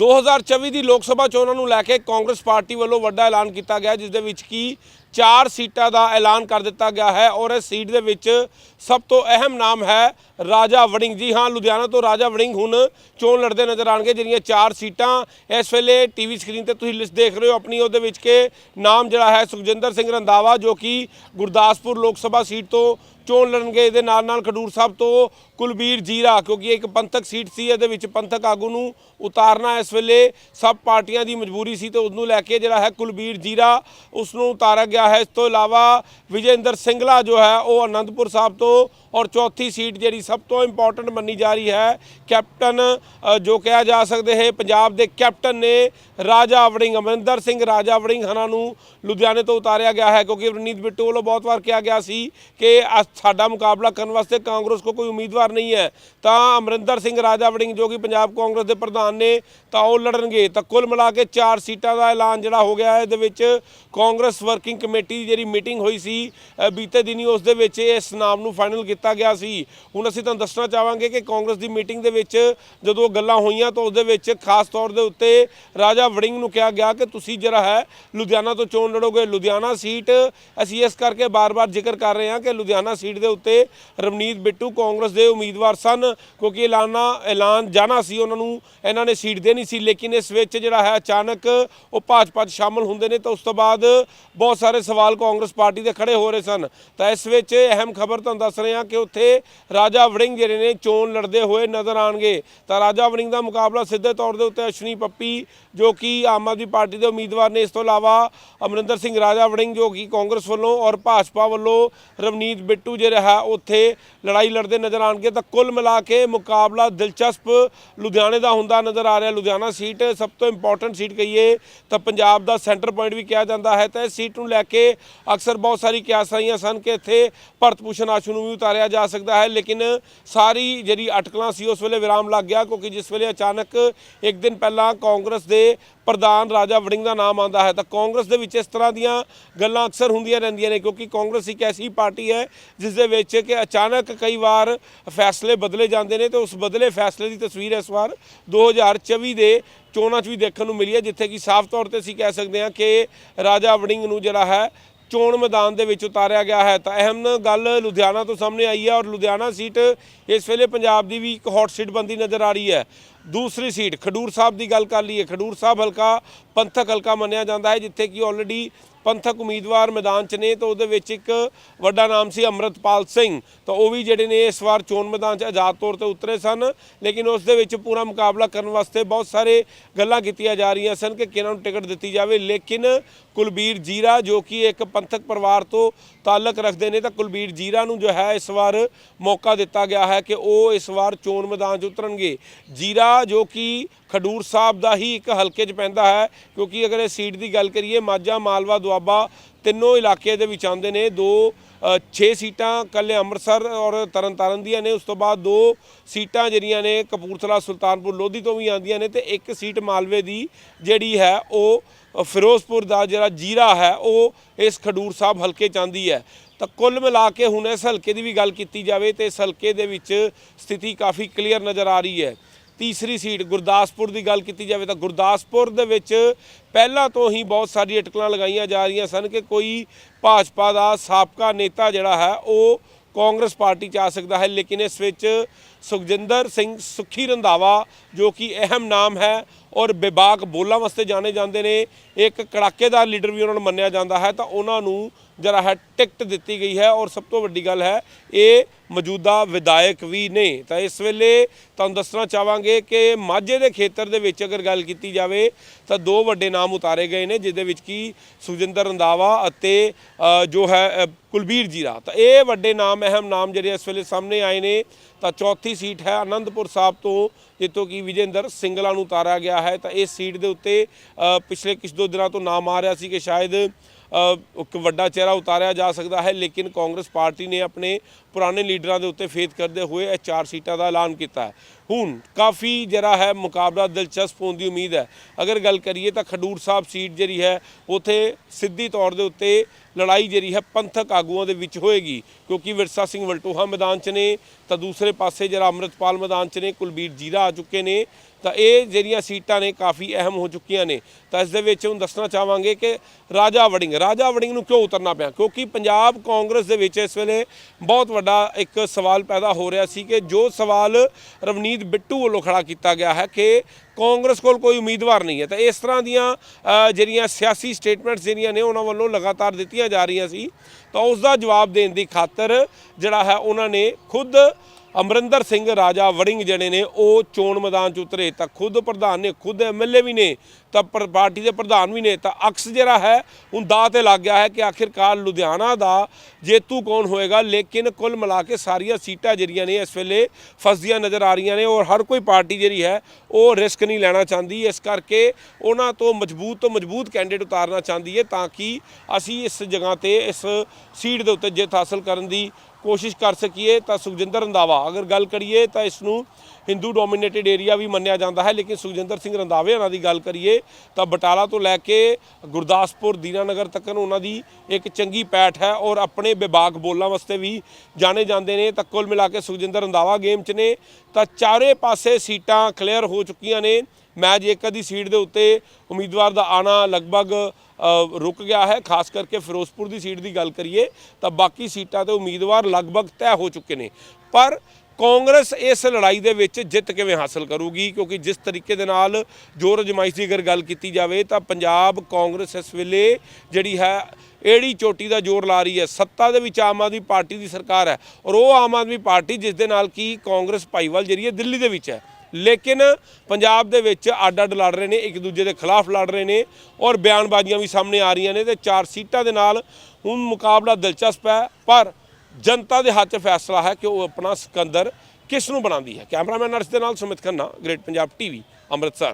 2024 ਦੀ ਲੋਕ ਸਭਾ ਚੋਣਾਂ ਨੂੰ ਲੈ ਕੇ ਕਾਂਗਰਸ ਪਾਰਟੀ ਵੱਲੋਂ ਵੱਡਾ ਐਲਾਨ ਕੀਤਾ ਗਿਆ, ਜਿਸ ਦੇ ਵਿੱਚ ਕੀ ਚਾਰ ਸੀਟਾਂ ਦਾ ਐਲਾਨ ਕਰ ਦਿੱਤਾ ਗਿਆ ਹੈ ਔਰ ਇਸ ਸੀਟ ਦੇ ਵਿੱਚ ਸਭ ਤੋਂ ਅਹਿਮ ਨਾਮ ਹੈ ਰਾਜਾ ਵੜਿੰਗ। ਜੀ ਹਾਂ, ਲੁਧਿਆਣਾ ਤੋਂ ਰਾਜਾ ਵੜਿੰਗ ਹੁਣ ਚੋਣ ਲੜਦੇ ਨਜ਼ਰ ਆਣਗੇ ਜਿਹੜੀਆਂ ਚਾਰ ਸੀਟਾਂ ਇਸ ਵੇਲੇ ਟੀਵੀ ਸਕਰੀਨ ਤੇ ਤੁਸੀਂ ਲਿਸਟ ਦੇਖ ਰਹੇ ਹੋ ਆਪਣੀ, ਉਹਦੇ ਵਿੱਚ ਕਿ ਨਾਮ ਜਿਹੜਾ ਹੈ ਸੁਖਜਿੰਦਰ ਸਿੰਘ ਰੰਦਾਵਾ ਜੋ ਕਿ ਗੁਰਦਾਸਪੁਰ ਲੋਕ ਸਭਾ ਸੀਟ ਤੋਂ ਚੋਣ ਲੜਨਗੇ, ਇਹਦੇ ਨਾਲ ਨਾਲ ਖਡੂਰ ਸਾਹਿਬ ਤੋਂ ਕੁਲਬੀਰ ਜੀਰਾ, ਕਿਉਂਕਿ ਇੱਕ ਪੰਥਕ ਸੀਟ ਸੀ, ਇਹਦੇ ਵਿੱਚ ਪੰਥਕ ਆਗੂ ਨੂੰ ਉਤਾਰਨਾ ਇਸ ਵੇਲੇ ਸਭ ਪਾਰਟੀਆਂ ਦੀ ਮਜਬੂਰੀ ਸੀ ਤੇ ਉਸ ਨੂੰ ਲੈ ਕੇ ਜਿਹੜਾ ਹੈ ਕੁਲਬੀਰ ਜੀਰਾ ਉਸ ਨੂੰ ਉਤਾਰਿਆ ਗਿਆ ਹੈ। ਇਸ ਤੋਂ ਇਲਾਵਾ ਵਿਜੇਂਦਰ ਸਿੰਗਲਾ ਜੋ ਹੈ, ਉਹ ਅਨੰਦਪੁਰ ਸਾਹਿਬ ਤੋਂ ਔਰ ਚੌਥੀ ਸੀਟ ਜਿਹੜੀ ਸਭ ਤੋਂ ਇੰਪੋਰਟੈਂਟ ਮੰਨੀ ਜਾ ਰਹੀ ਹੈ, ਕੈਪਟਨ ਜੋ ਕਿਹਾ ਜਾ ਸਕਦੇ ਹੈ, ਪੰਜਾਬ ਦੇ ਕੈਪਟਨ ਨੇ ਰਾਜਾ ਵੜਿੰਗ, ਅਮਰਿੰਦਰ ਸਿੰਘ ਰਾਜਾ ਵੜਿੰਗ ਹਨਾਂ ਨੂੰ ਲੁਧਿਆਣੇ ਤੋਂ ਉਤਾਰਿਆ ਗਿਆ ਹੈ, ਕਿਉਂਕਿ ਰਣਨੀਤ ਬਿੱਟੂ ਵੱਲੋਂ ਬਹੁਤ ਵਾਰ ਕਿਹਾ ਗਿਆ ਸੀ ਕਿ ਅ- ਸਾਡਾ ਮੁਕਾਬਲਾ ਕਰਨ ਵਾਸਤੇ ਕਾਂਗਰਸ ਕੋ ਕੋਈ ਉਮੀਦਵਾਰ ਨਹੀਂ ਹੈ। ਤਾਂ ਅਮਰਿੰਦਰ ਸਿੰਘ ਰਾਜਾ ਵੜਿੰਗ ਜੋ ਕਿ ਪੰਜਾਬ ਕਾਂਗਰਸ ਦੇ ਪ੍ਰਧਾਨ ਨੇ, ਤਾਂ ਉਹ ਲੜਨਗੇ। ਤਾਂ ਕੁੱਲ ਮਿਲਾ ਕੇ ਚਾਰ ਸੀਟਾਂ ਦਾ ਐਲਾਨ ਜਿਹੜਾ ਹੋ ਗਿਆ ਹੈ, ਇਹਦੇ ਵਿੱਚ ਕਾਂਗਰਸ ਵਰਕਿੰਗ ਕਮੇਟੀ ਦੀ ਜਿਹੜੀ ਮੀਟਿੰਗ ਹੋਈ ਸੀ ਬੀਤੇ ਦਿਨੀ ਉਸ ਦੇ ਵਿੱਚ ਇਸ ਨਾਮ ਨੂੰ ਫਾਈਨਲ ਕੀਤਾ ਗਿਆ ਸੀ। ਹੁਣ ਅਸੀਂ ਤੁਹਾਨੂੰ ਦੱਸਣਾ ਚਾਹਾਂਗੇ ਕਿ ਕਾਂਗਰਸ ਦੀ ਮੀਟਿੰਗ ਦੇ ਵਿੱਚ ਜਦੋਂ ਗੱਲਾਂ ਹੋਈਆਂ, ਤਾਂ ਉਸ ਦੇ ਵਿੱਚ ਖਾਸ ਤੌਰ ਦੇ ਉੱਤੇ ਰਾਜਾ ਵੜਿੰਗ ਨੂੰ ਕਿਹਾ ਗਿਆ ਕਿ ਤੁਸੀਂ ਜਿਹੜਾ ਹੈ, ਲੁਧਿਆਣਾ ਤੋਂ ਚੋਣ ਲੜੋਗੇ। ਲੁਧਿਆਣਾ ਸੀਟ, ਅਸੀਂ ਇਸ ਕਰਕੇ ਬਾਰ-ਬਾਰ ਜ਼ਿਕਰ ਕਰ ਰਹੇ ਹਾਂ ਕਿ ਲੁਧਿਆਣਾ ਸੀਟ ਸੀਟ ਦੇ ਉੱਤੇ ਰਵਨੀਤ ਬਿੱਟੂ ਕਾਂਗਰਸ ਦੇ ਉਮੀਦਵਾਰ ਸਨ, ਕਿਉਂਕਿ ਐਲਾਨਾ, ਐਲਾਨ ਜਾਣਾ ਸੀ, ਉਹਨਾਂ ਨੂੰ ਇਹਨਾਂ ਨੇ ਸੀਟ ਦੇਣੀ ਸੀ, ਲੇਕਿਨ ਇਸ ਵਿੱਚ ਜਿਹੜਾ ਹੈ ਅਚਾਨਕ ਉਹ ਭਾਜਪਾ 'ਚ ਸ਼ਾਮਲ ਹੁੰਦੇ ਨੇ, ਤਾਂ ਉਸ ਤੋਂ ਬਾਅਦ ਬਹੁਤ ਸਾਰੇ ਸਵਾਲ ਕਾਂਗਰਸ ਪਾਰਟੀ ਦੇ ਖੜੇ ਹੋ ਰਹੇ ਸਨ। ਤਾਂ ਇਸ ਵਿੱਚ ਅਹਿਮ ਖਬਰ ਤੁਹਾਨੂੰ ਦੱਸ ਰਹੇ ਹਾਂ ਕਿ ਉੱਥੇ ਰਾਜਾ ਵੜਿੰਗ ਜਿਹੜੇ ਨੇ, ਚੋਣ ਲੜਦੇ ਹੋਏ ਨਜ਼ਰ ਆਣਗੇ ਤਾਂ ਰਾਜਾ ਵੜਿੰਗ ਦਾ ਮੁਕਾਬਲਾ ਸਿੱਧੇ ਤੌਰ ਦੇ ਉੱਤੇ ਅਸ਼ਵਨੀ ਪੱਪੀ, ਜੋ ਕਿ ਆਮ ਆਦਮੀ ਪਾਰਟੀ ਦੇ ਉਮੀਦਵਾਰ ਨੇ, ਇਸ ਤੋਂ ਇਲਾਵਾ ਅਮਰਿੰਦਰ ਸਿੰਘ ਰਾਜਾ ਵੜਿੰਗ, ਜੋ ਕਿ ਕਾਂਗਰਸ ਵੱਲੋਂ ਔਰ ਭਾਜਪਾ ਵੱਲੋਂ ਰਵਨੀਤ ਬਿੱਟੂ ਜਿਹੜਾ ਹੈ ਉੱਥੇ, ਲੜਾਈ ਲੜਦੇ ਨਜ਼ਰ ਆਣਗੇ ਤਾਂ ਕੁੱਲ ਮਿਲਾ ਕੇ ਮੁਕਾਬਲਾ ਦਿਲਚਸਪ ਲੁਧਿਆਣੇ ਦਾ ਹੁੰਦਾ ਨਜ਼ਰ ਆ ਰਿਹਾ। ਲੁਧਿਆਣਾ ਸੀਟ ਸਭ ਤੋਂ ਇੰਪੋਰਟੈਂਟ ਸੀਟ ਕਹੀਏ ਤਾਂ ਪੰਜਾਬ ਦਾ ਸੈਂਟਰ ਪੁਆਇੰਟ ਵੀ ਕਿਹਾ ਜਾਂਦਾ ਹੈ। ਤਾਂ ਇਸ ਸੀਟ ਨੂੰ ਲੈ ਕੇ ਅਕਸਰ ਬਹੁਤ ਸਾਰੀ ਕਿਆਸਾਂ ਆਈਆਂ ਸਨ ਕਿ ਇੱਥੇ ਭਰਤ ਭੂਸ਼ਣ ਆਸ਼ੂ ਨੂੰ ਵੀ ਉਤਾਰਿਆ ਜਾ ਸਕਦਾ ਹੈ। ਲੇਕਿਨ ਸਾਰੀ ਜਿਹੜੀ ਅਟਕਲਾਂ ਸੀ ਉਸ ਵੇਲੇ ਵਿਰਾਮ ਲੱਗ ਗਿਆ ਕਿਉਂਕਿ ਜਿਸ ਵੇਲੇ ਅਚਾਨਕ ਇੱਕ ਦਿਨ ਪਹਿਲਾਂ ਕਾਂਗਰਸ ਦੇ ਪ੍ਰਧਾਨ ਰਾਜਾ ਵੜਿੰਗ ਦਾ ਨਾਮ ਆਉਂਦਾ ਹੈ, ਤਾਂ ਕਾਂਗਰਸ ਦੇ ਵਿੱਚ ਇਸ ਤਰ੍ਹਾਂ ਦੀਆਂ ਗੱਲਾਂ ਅਕਸਰ ਹੁੰਦੀਆਂ ਰਹਿੰਦੀਆਂ ਨੇ, ਕਿਉਂਕਿ ਕਾਂਗਰਸ ਇੱਕ ਐਸੀ ਪਾਰਟੀ ਹੈ ਜਿਸ ਦੇ ਵਿੱਚ ਕਿ ਅਚਾਨਕ ਕਈ ਵਾਰ ਫੈਸਲੇ ਬਦਲੇ ਜਾਂਦੇ ਨੇ ਤੇ ਉਸ ਬਦਲੇ ਫੈਸਲੇ ਦੀ ਤਸਵੀਰ ਇਸ ਵਾਰ 2024 ਦੇ ਚੋਣਾਂ 'ਚ ਵੀ ਦੇਖਣ ਨੂੰ ਮਿਲੀ ਹੈ, ਜਿੱਥੇ ਕਿ ਸਾਫ਼ ਤੌਰ ਤੇ ਅਸੀਂ ਕਹਿ ਸਕਦੇ ਹਾਂ ਕਿ ਰਾਜਾ ਵੜਿੰਗ ਨੂੰ ਜਿਹੜਾ ਹੈ ਚੋਣ ਮੈਦਾਨ ਦੇ ਵਿੱਚ ਉਤਾਰਿਆ ਗਿਆ ਹੈ। ਤਾਂ ਅਹਿਮ ਗੱਲ ਲੁਧਿਆਣਾ ਤੋਂ ਸਾਹਮਣੇ ਆਈ ਹੈ ਔਰ ਲੁਧਿਆਣਾ ਸੀਟ ਇਸ ਵੇਲੇ ਪੰਜਾਬ ਦੀ ਵੀ ਇੱਕ ਹੌਟ ਸੀਟ ਬੰਦੀ ਨਜ਼ਰ ਆ ਰਹੀ ਹੈ। ਦੂਸਰੀ ਸੀਟ, ਖਡੂਰ ਸਾਹਿਬ ਦੀ ਗੱਲ ਕਰ ਲਈਏ। ਖਡੂਰ ਸਾਹਿਬ ਹਲਕਾ ਪੰਥਕ ਹਲਕਾ ਮੰਨਿਆ ਜਾਂਦਾ ਹੈ, ਜਿੱਥੇ ਕਿ ਆਲਰੇਡੀ ਪੰਥਕ ਉਮੀਦਵਾਰ ਮੈਦਾਨ 'ਚ ਨੇ, ਤਾਂ ਉਹਦੇ ਵਿੱਚ ਇੱਕ ਵੱਡਾ ਨਾਮ ਸੀ ਅਮਰਤਪਾਲ ਸਿੰਘ। ਤਾਂ ਉਹ ਵੀ ਜਿਹੜੇ ਨੇ ਇਸ ਵਾਰ ਚੋਣ ਮੈਦਾਨ 'ਚ ਆਜ਼ਾਦ ਤੌਰ ਤੇ ਉਤਰੇ ਸਨ, ਲੇਕਿਨ ਉਸ ਦੇ ਵਿੱਚ ਪੂਰਾ ਮੁਕਾਬਲਾ ਕਰਨ ਵਾਸਤੇ ਬਹੁਤ ਸਾਰੇ ਗੱਲਾਂ ਕੀਤੀਆਂ ਜਾ ਰਹੀਆਂ ਸਨ ਕਿ ਕਿਹਨਾਂ ਨੂੰ ਟਿਕਟ ਦਿੱਤੀ ਜਾਵੇ। ਲੇਕਿਨ ਕੁਲਬੀਰ ਜੀਰਾ, ਜੋ ਕਿ ਇੱਕ ਪੰਥਕ ਪਰਿਵਾਰ ਤੋਂ ਤਾਲਕ ਰੱਖਦੇ ਨੇ, ਤਾਂ ਕੁਲਬੀਰ ਜੀਰਾ ਨੂੰ ਜੋ ਹੈ, ਇਸ ਵਾਰ ਮੌਕਾ ਦਿੱਤਾ ਗਿਆ ਹੈ ਕਿ ਉਹ ਇਸ ਵਾਰ ਚੋਣ ਮੈਦਾਨ 'ਚ ਉਤਰਨਗੇ। ਜੀਰਾ ਜੋ ਕਿ ਖਡੂਰ ਸਾਹਿਬ ਦਾ ਹੀ ਇੱਕ ਹਲਕੇ 'ਚ ਪੈਂਦਾ ਹੈ, ਕਿਉਂਕਿ ਅਗਰ ਇਹ ਸੀਟ ਦੀ ਗੱਲ ਕਰੀਏ, ਮਾਝਾ, ਮਾਲਵਾ, ਦੁਆਬਾ ਤਿੰਨੋਂ ਇਲਾਕੇ ਦੇ ਵਿੱਚ ਆਉਂਦੇ ਨੇ। ਦੋ 6 ਸੀਟਾਂ ਕੱਲੇ ਅੰਮ੍ਰਿਤਸਰ ਔਰ ਤਰਨਤਾਰਨ ਦੀਆਂ ਨੇ। ਉਸ ਤੋਂ ਬਾਅਦ ਦੋ ਸੀਟਾਂ ਜਿਹੜੀਆਂ ਨੇ ਕਪੂਰਥਲਾ, ਸੁਲਤਾਨਪੁਰ, ਲੋਧੀ ਤੋਂ ਵੀ ਆਉਂਦੀਆਂ ਨੇ ਤੇ ਇੱਕ ਸੀਟ ਮਾਲਵੇ ਦੀ ਜਿਹੜੀ ਹੈ, ਉਹ ਫਿਰੋਜ਼ਪੁਰ ਦਾ ਜਿਹੜਾ ਜੀਰਾ ਹੈ, ਉਹ ਇਸ ਖਡੂਰ ਸਾਹਿਬ ਹਲਕੇ ਚ ਆਉਂਦੀ ਹੈ। ਤਾਂ ਕੁੱਲ ਮਿਲਾ ਕੇ ਹੁਣ ਇਸ ਹਲਕੇ ਦੀ ਵੀ ਗੱਲ ਕੀਤੀ ਜਾਵੇ ਤੇ ਇਸ ਹਲਕੇ ਦੇ ਵਿੱਚ ਸਥਿਤੀ ਕਾਫੀ ਕਲੀਅਰ ਨਜ਼ਰ ਆ ਰਹੀ ਹੈ। ਤੀਸਰੀ ਸੀਟ ਗੁਰਦਾਸਪੁਰ ਦੀ ਗੱਲ ਕੀਤੀ ਜਾਵੇ ਤਾਂ ਗੁਰਦਾਸਪੁਰ ਦੇ ਵਿੱਚ ਪਹਿਲਾਂ ਤੋਂ ਹੀ ਬਹੁਤ ਸਾਰੀ ਅਟਕਲਾਂ ਲਗਾਈਆਂ ਜਾ ਰਹੀਆਂ ਸਨ ਕਿ ਕੋਈ ਭਾਜਪਾ ਦਾ ਸਾਬਕਾ ਨੇਤਾ ਜਿਹੜਾ ਹੈ ਉਹ ਕਾਂਗਰਸ ਪਾਰਟੀ ਚ ਆ ਸਕਦਾ ਹੈ, ਲੇਕਿਨ ਇਸ ਵਿੱਚ ਸੁਖਜਿੰਦਰ ਸਿੰਘ ਸੁਖੀ ਰੰਧਾਵਾ ਜੋ ਕਿ ਅਹਿਮ ਨਾਮ ਹੈ ਔਰ ਬੇਬਾਕ ਬੋਲਾਂ ਵਾਸਤੇ ਜਾਣੇ ਜਾਂਦੇ ਨੇ ਇੱਕ ਕੜਾਕੇਦਾਰ ਲੀਡਰ ਵੀ ਉਹਨਾਂ ਨੂੰ ਮੰਨਿਆ ਜਾਂਦਾ ਹੈ ਤਾਂ ਉਹਨਾਂ ਨੂੰ ਜਿਹੜਾ ਹੈ ਟਿਕਟ ਦਿੱਤੀ ਗਈ ਹੈ ਔਰ ਸਭ ਤੋਂ ਵੱਡੀ ਗੱਲ ਹੈ ਇਹ ਮੌਜੂਦਾ ਵਿਧਾਇਕ ਵੀ ਨੇ। ਤਾਂ ਇਸ ਵੇਲੇ ਤੁਹਾਨੂੰ ਦੱਸਣਾ ਚਾਹਾਂਗੇ ਕਿ ਮਾਝੇ ਦੇ ਖੇਤਰ ਦੇ ਵਿੱਚ ਅਗਰ ਗੱਲ ਕੀਤੀ ਜਾਵੇ ਤਾਂ ਦੋ ਵੱਡੇ ਨਾਮ ਉਤਾਰੇ ਗਏ ਨੇ ਜਿਦੇ ਵਿੱਚ ਕੀ ਸੁਖਜਿੰਦਰ ਰੰਧਾਵਾ ਅਤੇ ਜੋ ਹੈ ਅ, ਕੁਲਬੀਰ ਜੀਰਾ। ਤਾਂ ਇਹ ਵੱਡੇ ਨਾਮ ਅਹਿਮ ਨਾਮ ਜਿਹੜੇ ਇਸ ਵੇਲੇ ਸਾਹਮਣੇ ਆਏ ਨੇ ਤਾਂ ਚੌਥੀ ਸੀਟ ਹੈ ਆਨੰਦਪੁਰ ਸਾਹਿਬ ਤੋਂ ਜਿੱਥੋਂ ਕਿ ਵਿਜੇਂਦਰ ਸਿੰਗਲਾ ਨੂੰ ਉਤਾਰਿਆ ਗਿਆ ਹੈ। ਤਾਂ ਇਸ ਸੀਟ ਦੇ ਉੱਤੇ ਅ, ਪਿਛਲੇ ਕੁਝ ਦੋ ਦਿਨਾਂ ਤੋਂ ਨਾਮ ਆ ਰਿਹਾ ਸੀ ਕਿ ਸ਼ਾਇਦ ਇੱਕ ਵੱਡਾ ਚਿਹਰਾ ਉਤਾਰਿਆ ਜਾ ਸਕਦਾ ਹੈ, ਲੇਕਿਨ ਕਾਂਗਰਸ ਪਾਰਟੀ ਨੇ ਆਪਣੇ ਪੁਰਾਣੇ ਲੀਡਰਾਂ ਦੇ ਉੱਤੇ ਫੇਥ ਕਰਦੇ ਹੋਏ ਇਹ ਚਾਰ ਸੀਟਾਂ ਦਾ ਐਲਾਨ ਕੀਤਾ ਹੈ। ਹੁਣ ਕਾਫੀ ਜਿਹੜਾ ਹੈ ਮੁਕਾਬਲਾ ਦਿਲਚਸਪ ਹੋਣ ਦੀ ਉਮੀਦ ਹੈ। ਅਗਰ ਗੱਲ ਕਰੀਏ ਤਾਂ ਖਡੂਰ ਸਾਹਿਬ ਸੀਟ ਜਿਹੜੀ ਹੈ, ਉਥੇ ਸਿੱਧੀ ਤੌਰ ਦੇ ਉੱਤੇ ਲੜਾਈ ਜਿਹੜੀ ਹੈ ਪੰਥਕ ਆਗੂਆਂ ਦੇ ਵਿੱਚ ਹੋਏਗੀ, ਕਿਉਂਕਿ ਵਿਰਸਾ ਸਿੰਘ ਵਲਟੋਹਾ ਮੈਦਾਨ 'ਚ ਨੇ, ਤਾਂ ਦੂਸਰੇ ਪਾਸੇ ਜਿਹੜਾ ਅੰਮ੍ਰਿਤਪਾਲ ਮੈਦਾਨ 'ਚ ਨੇ, ਕੁਲਬੀਰ ਜੀਰਾ ਆ ਚੁੱਕੇ ਨੇ ਤਾਂ ਇਹ ਜਿਹੜੀਆਂ ਸੀਟਾਂ ਨੇ ਕਾਫੀ ਅਹਿਮ ਹੋ ਚੁੱਕੀਆਂ ਨੇ। ਤਾਂ ਇਸ ਦੇ ਵਿੱਚ ਹੁਣ ਦੱਸਣਾ ਚਾਹਾਂਗੇ ਕਿ ਰਾਜਾ ਵੜਿੰਗ ਰਾਜਾ ਵੜਿੰਗ ਨੂੰ ਕਿਉਂ ਉਤਰਨਾ ਪਿਆ? ਕਿਉਂਕਿ ਪੰਜਾਬ ਕਾਂਗਰਸ ਦੇ ਵਿੱਚ ਇਸ ਵੇਲੇ ਬਹੁਤ ਵੱਡਾ ਇੱਕ ਸਵਾਲ ਪੈਦਾ ਹੋ ਰਿਹਾ ਸੀ ਕਿ ਜੋ ਸਵਾਲ ਰਵਨੀਤ ਬਿੱਟੂ ਵੱਲੋਂ ਖੜਾ ਕੀਤਾ ਗਿਆ ਹੈ ਕਿ ਕਾਂਗਰਸ ਕੋਲ ਕੋਈ ਉਮੀਦਵਾਰ ਨਹੀਂ ਹੈ। ਤਾਂ ਇਸ ਤਰ੍ਹਾਂ ਦੀਆਂ ਜਿਹੜੀਆਂ ਸਿਆਸੀ ਸਟੇਟਮੈਂਟਸ ਜਿਹੜੀਆਂ ਨੇ ਉਹਨਾਂ ਵੱਲੋਂ ਲਗਾਤਾਰ ਦਿੱਤੀਆਂ ਜਾ ਰਹੀਆਂ ਸੀ। ਤਾਂ ਉਸ ਦਾ ਜਵਾਬ ਦੇਣ ਦੀ ਖਾਤਰ ਜਿਹੜਾ ਹੈ ਉਹਨਾਂ ਨੇ ਖੁਦ ਅਮਰਿੰਦਰ ਸਿੰਘ, ਰਾਜਾ ਵੜਿੰਗ ਜਿਹੜੇ ਨੇ ਉਹ ਚੋਣ ਮੈਦਾਨ 'ਚ ਉਤਰੇ ਤਾਂ ਖੁਦ ਪ੍ਰਧਾਨ ਨੇ, ਖੁਦ ਐਮਐਲਏ ਵੀ ਨੇ, ਤਾਂ ਪਾਰਟੀ ਦੇ ਪ੍ਰਧਾਨ ਵੀ ਨੇ, ਤਾਂ ਅਕਸ ਜਿਹੜਾ ਹੈ, ਹੁਣ ਦਾਅ ਤੇ ਲੱਗ ਗਿਆ ਹੈ ਕਿ ਆਖਿਰਕਾਰ ਲੁਧਿਆਣਾ ਦਾ ਜੇਤੂ ਕੌਣ ਹੋਏਗਾ, ਲੇਕਿਨ ਕੁੱਲ ਮਿਲਾ ਕੇ ਸਾਰੀਆਂ ਸੀਟਾਂ ਜਿਹੜੀਆਂ ਨੇ ਇਸ ਵੇਲੇ ਫਸਦੀਆਂ ਨਜ਼ਰ ਆ ਰਹੀਆਂ ਨੇ ਔਰ ਹਰ ਕੋਈ ਪਾਰਟੀ ਜਿਹੜੀ ਹੈ, ਉਹ ਰਿਸਕ ਨਹੀਂ ਲੈਣਾ ਚਾਹੁੰਦੀ। ਇਸ ਕਰਕੇ ਉਹਨਾਂ ਤੋਂ ਮਜ਼ਬੂਤ ਤੋਂ ਮਜ਼ਬੂਤ ਕੈਂਡੀਡੇਟ ਉਤਾਰਨਾ ਚਾਹੁੰਦੀ ਹੈ ਤਾਂ ਕਿ ਅਸੀਂ ਇਸ ਜਗ੍ਹਾ ਤੇ ਇਸ ਸੀਟ ਦੇ ਉੱਤੇ ਜਿੱਤ ਹਾਸਲ ਕਰਨ ਦੀ ਕੋਸ਼ਿਸ਼ ਕਰ ਸਕੀਏ ਤਾਂ ਸੁਖਜਿੰਦਰ ਰੰਧਾਵਾ, ਅਗਰ ਗੱਲ ਕਰੀਏ ਤਾਂ ਇਸ ਨੂੰ ਹਿੰਦੂ ਡੋਮੀਨੇਟਿਡ ਏਰੀਆ ਵੀ ਮੰਨਿਆ ਜਾਂਦਾ ਹੈ, ਲੇਕਿਨ ਸੁਖਜਿੰਦਰ ਸਿੰਘ ਰੰਧਾਵੇ ਉਹਨਾਂ ਦੀ ਗੱਲ ਕਰੀਏ ਤਾਂ ਬਟਾਲਾ ਤੋਂ ਲੈ ਕੇ ਗੁਰਦਾਸਪੁਰ, ਦੀਨਾਨਗਰ ਤੱਕ ਉਹਨਾਂ ਦੀ ਇੱਕ ਚੰਗੀ ਪੈਠ ਹੈ ਔਰ ਆਪਣੇ ਵਿਭਾਗ ਬੋਲਾਂ ਵਾਸਤੇ ਵੀ ਜਾਣੇ ਜਾਂਦੇ ਨੇ, ਤਾਂ ਕੁੱਲ ਮਿਲਾ ਕੇ ਸੁਖਜਿੰਦਰ ਰੰਧਾਵਾ ਗੇਮ 'ਚ ਨੇ, ਤਾਂ ਚਾਰੇ ਪਾਸੇ ਸੀਟਾਂ ਕਲੀਅਰ ਹੋ ਚੁੱਕੀਆਂ ਨੇ, ਮੈਚ ਇੱਕ ਅੱਧੀ ਸੀਟ ਦੇ ਉੱਤੇ ਉਮੀਦਵਾਰ ਦਾ ਆਣਾ ਲਗਭਗ ਰੁਕ ਗਿਆ ਹੈ। ਖਾਸ ਕਰਕੇ ਫਿਰੋਜ਼ਪੁਰ ਦੀ ਸੀਟ ਦੀ ਗੱਲ ਕਰੀਏ ਤਾਂ ਬਾਕੀ ਸੀਟਾਂ ਤੇ ਉਮੀਦਵਾਰ ਲਗਭਗ ਤੈਅ ਹੋ ਚੁੱਕੇ ਨੇ। ਪਰ ਕਾਂਗਰਸ ਇਸ ਲੜਾਈ ਦੇ ਵਿੱਚ ਜਿੱਤ ਕਿਵੇਂ ਹਾਸਲ ਕਰੂਗੀ? ਕਿਉਂਕਿ ਜਿਸ ਤਰੀਕੇ ਦੇ ਨਾਲ ਜੋਰ ਅਜਮਾਇਸ਼ ਦੀ ਅਗਰ ਗੱਲ ਕੀਤੀ ਜਾਵੇ ਤਾਂ ਪੰਜਾਬ ਕਾਂਗਰਸ ਇਸ ਵੇਲੇ ਜਿਹੜੀ ਹੈ, ਏੜੀ ਚੋਟੀ ਦਾ ਜ਼ੋਰ ਲਾ ਰਹੀ ਹੈ। ਸੱਤਾ ਦੇ ਵਿੱਚ ਆਮ ਆਦਮੀ ਪਾਰਟੀ ਦੀ ਸਰਕਾਰ ਹੈ ਔਰ ਉਹ ਆਮ ਆਦਮੀ ਪਾਰਟੀ ਜਿਸ ਦੇ ਨਾਲ ਕੀ ਕਾਂਗਰਸ ਭਾਈਵਾਲ ਜਿਹੜੀ ਹੈ ਦਿੱਲੀ ਦੇ ਵਿੱਚ ਹੈ। ਲੇਕਿਨ ਪੰਜਾਬ ਦੇ ਵਿੱਚ ਅੱਡ ਅੱਡ ਲੜ ਰਹੇ ਨੇ, ਇੱਕ ਦੂਜੇ ਦੇ ਖਿਲਾਫ ਲੜ ਰਹੇ ਨੇ ਔਰ ਬਿਆਨਬਾਜ਼ੀਆਂ ਵੀ ਸਾਹਮਣੇ ਆ ਰਹੀਆਂ ਨੇ ਤੇ ਚਾਰ ਸੀਟਾਂ ਦੇ ਨਾਲ ਹੁਣ ਮੁਕਾਬਲਾ ਦਿਲਚਸਪ ਹੈ, ਪਰ ਜਨਤਾ ਦੇ ਹੱਥ 'ਚ ਫੈਸਲਾ ਹੈ ਕਿ ਉਹ ਆਪਣਾ ਸਿਕੰਦਰ ਕਿਸ ਨੂੰ ਬਣਾਉਂਦੀ ਹੈ? ਕੈਮਰਾਮੈਨ ਅਰਸ ਦੇ ਨਾਲ ਸੁਮਿਤ ਖੰਨਾ, ਗ੍ਰੇਟ ਪੰਜਾਬ ਟੀਵੀ, ਅੰਮ੍ਰਿਤਸਰ।